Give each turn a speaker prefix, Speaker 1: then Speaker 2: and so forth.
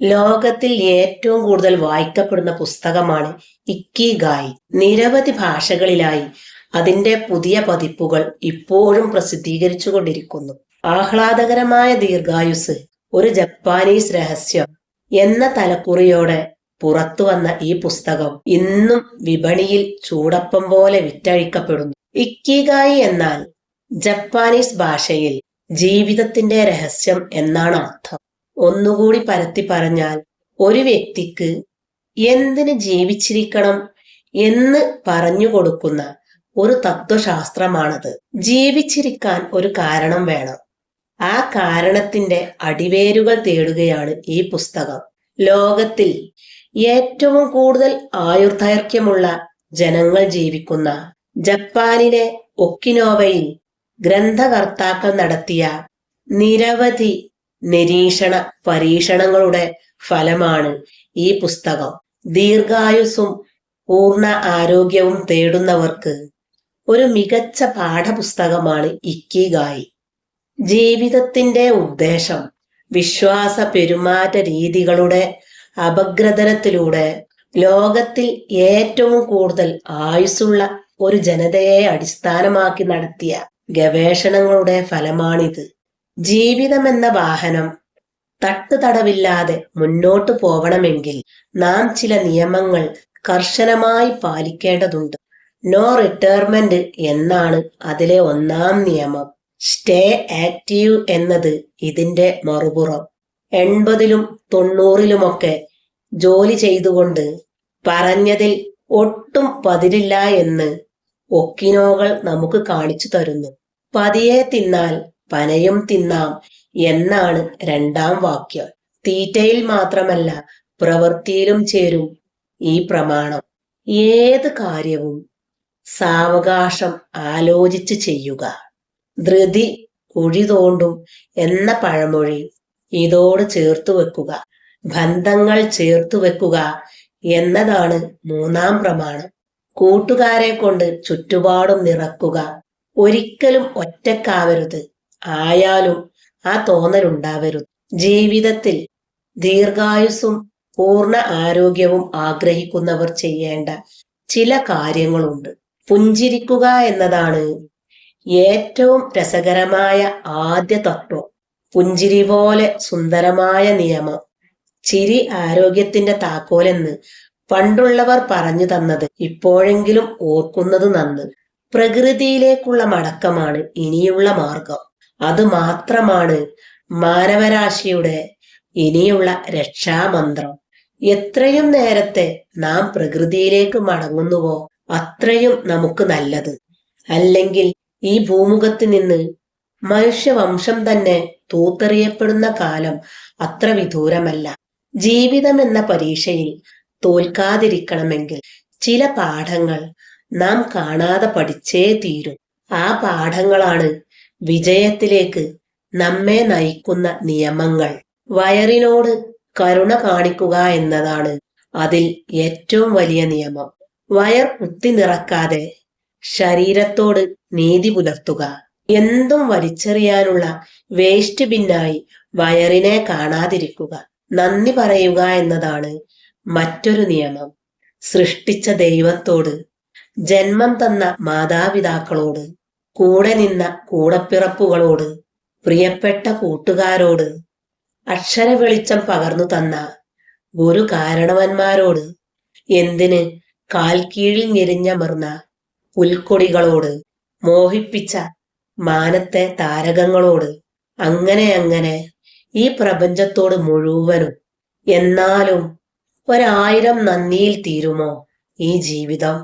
Speaker 1: ലോകത്തിൽ ഏറ്റവും കൂടുതൽ വായിക്കപ്പെടുന്ന പുസ്തകമാണ് ഇക്കിഗായി. നിരവധി ഭാഷകളിലായി അതിന്റെ പുതിയ പതിപ്പുകൾ ഇപ്പോഴും പ്രസിദ്ധീകരിച്ചുകൊണ്ടിരിക്കുന്നു. ആഹ്ലാദകരമായ ദീർഘായുസ് ഒരു ജപ്പാനീസ് രഹസ്യം എന്ന തലക്കുറിയോടെ പുറത്തു വന്ന ഈ പുസ്തകം ഇന്നും വിപണിയിൽ ചൂടപ്പം പോലെ വിറ്റഴിക്കപ്പെടുന്നു. ഇക്കിഗായി എന്നാൽ ജപ്പാനീസ് ഭാഷയിൽ ജീവിതത്തിന്റെ രഹസ്യം എന്നാണ് അർത്ഥം. ഒന്നുകൂടി പരത്തി പറഞ്ഞാൽ ഒരു വ്യക്തിക്ക് എന്തിന് ജീവിച്ചിരിക്കണം എന്ന് പറഞ്ഞു കൊടുക്കുന്ന ഒരു തത്വശാസ്ത്രമാണത്. ജീവിച്ചിരിക്കാൻ ഒരു കാരണം വേണം. ആ കാരണത്തിന്റെ അടിവേരുകൾ തേടുകയാണ് ഈ പുസ്തകം. ലോകത്തിൽ ഏറ്റവും കൂടുതൽ ആയുർദൈർഘ്യമുള്ള ജനങ്ങൾ ജീവിക്കുന്ന ജപ്പാനിലെ ഒക്കിനോവയിൽ ഗ്രന്ഥകർത്താക്കൾ നടത്തിയ നിരവധി നിരീക്ഷണ പരീക്ഷണങ്ങളുടെ ഫലമാണ് ഈ പുസ്തകം. ദീർഘായുസ്സും പൂർണ ആരോഗ്യവും തേടുന്നവർക്ക് ഒരു മികച്ച പാഠപുസ്തകമാണ് ഇക്കിഗായി. ജീവിതത്തിന്റെ ഉദ്ദേശം വിശ്വാസ പെരുമാറ്റ രീതികളുടെ അപഗ്രഥനത്തിലൂടെ ലോകത്തിൽ ഏറ്റവും കൂടുതൽ ആയുസ്സുള്ള ഒരു ജനതയെ അടിസ്ഥാനമാക്കി നടത്തിയ ഗവേഷണങ്ങളുടെ ഫലമാണിത്. ജീവിതമെന്ന വാഹനം തട്ടുതടവില്ലാതെ മുന്നോട്ടു പോവണമെങ്കിൽ നാം ചില നിയമങ്ങൾ കർശനമായി പാലിക്കേണ്ടതുണ്ട്. നോ റിട്ടയർമെന്റ് എന്നാണ് അതിലെ ഒന്നാം നിയമം. സ്റ്റേ ആക്റ്റീവ് എന്നത് ഇതിന്റെ മറുപുറം. എൺപതിലും തൊണ്ണൂറിലുമൊക്കെ ജോലി ചെയ്തുകൊണ്ട് പറഞ്ഞതിൽ ഒട്ടും പതിരില്ല എന്ന് ഒക്കിനോകൾ നമുക്ക് കാണിച്ചു തരുന്നു. പതിയെ തിന്നാൽ പനയും തിന്നാം എന്നാണ് രണ്ടാം വാക്യം. തീറ്റയിൽ മാത്രമല്ല പ്രവൃത്തിയിലും ചേരും ഈ പ്രമാണം. ഏത് കാര്യവും സാവകാശം ആലോചിച്ച് ചെയ്യുക. ധൃതി കുഴി തോണ്ടും എന്ന പഴമൊഴി ഇതോട് ചേർത്തു വെക്കുക. ബന്ധങ്ങൾ ചേർത്തു വെക്കുക എന്നതാണ് മൂന്നാം പ്രമാണം. കൂട്ടുകാരെ കൊണ്ട് ചുറ്റുപാടും നിറക്കുക. ഒരിക്കലും ഒറ്റക്കാവരുത്. ആയാലും ആ തോന്നലുണ്ടാവരുത്. ജീവിതത്തിൽ ദീർഘായുസ്സും പൂർണ ആരോഗ്യവും ആഗ്രഹിക്കുന്നവർ ചെയ്യേണ്ട ചില കാര്യങ്ങളുണ്ട്. പുഞ്ചിരിക്കുക എന്നതാണ് ഏറ്റവും രസകരമായ ആദ്യ തത്വം. പുഞ്ചിരി പോലെ സുന്ദരമായ നിയമം. ചിരി ആരോഗ്യത്തിന്റെ താക്കോലെന്ന് പണ്ടുള്ളവർ പറഞ്ഞു തന്നത് ഇപ്പോഴെങ്കിലും ഓർക്കുന്നത് നന്ന്. പ്രകൃതിയിലേക്കുള്ള മടക്കമാണ് ഇനിയുള്ള മാർഗം. അത് മാത്രമാണ് മാനവരാശിയുടെ ഇനിയുള്ള രക്ഷാമന്ത്രം. എത്രയും നേരത്തെ നാം പ്രകൃതിയിലേക്ക് മടങ്ങുന്നുവോ അത്രയും നമുക്ക് നല്ലത്. അല്ലെങ്കിൽ ഈ ഭൂമുഖത്ത് നിന്ന് മനുഷ്യവംശം തന്നെ തൂത്തെറിയപ്പെടുന്ന കാലം അത്ര വിദൂരമല്ല. ജീവിതം എന്ന പരീക്ഷയിൽ തോൽക്കാതിരിക്കണമെങ്കിൽ ചില പാഠങ്ങൾ നാം കാണാതെ പഠിച്ചേ തീരും. ആ പാഠങ്ങളാണ് വിജയത്തിലേക്ക് നമ്മെ നയിക്കുന്ന നിയമങ്ങൾ. വയറിനോട് കരുണ കാണിക്കുക എന്നതാണ് അതിൽ ഏറ്റവും വലിയ നിയമം. വയർ കുത്തി നിറക്കാതെ ശരീരത്തോട് നീതി പുലർത്തുക. എന്തും വലിച്ചെറിയാനുള്ള വേസ്റ്റ് ബിന്നായി വയറിനെ കാണാതിരിക്കുക. നന്ദി പറയുക എന്നതാണ് മറ്റൊരു നിയമം. സൃഷ്ടിച്ച ദൈവത്തോട് ജന്മം തന്ന മാതാപിതാക്കളോട് കൂടെ നിന്ന കൂടപ്പിറപ്പുകളോട് പ്രിയപ്പെട്ട കൂട്ടുകാരോട് അക്ഷര വെളിച്ചം പകർന്നു തന്ന ഗുരു കാരണവന്മാരോട് എന്തിന് കാൽ കീഴിൽ ഞെരിഞ്ഞമർന്ന പുൽക്കൊടികളോട് മോഹിപ്പിച്ച മാനത്തെ താരകങ്ങളോട് അങ്ങനെ അങ്ങനെ ഈ പ്രപഞ്ചത്തോട് മുഴുവനും എന്നാലും ഒരായിരം നന്ദിയിൽ തീരുമോ ഈ ജീവിതം?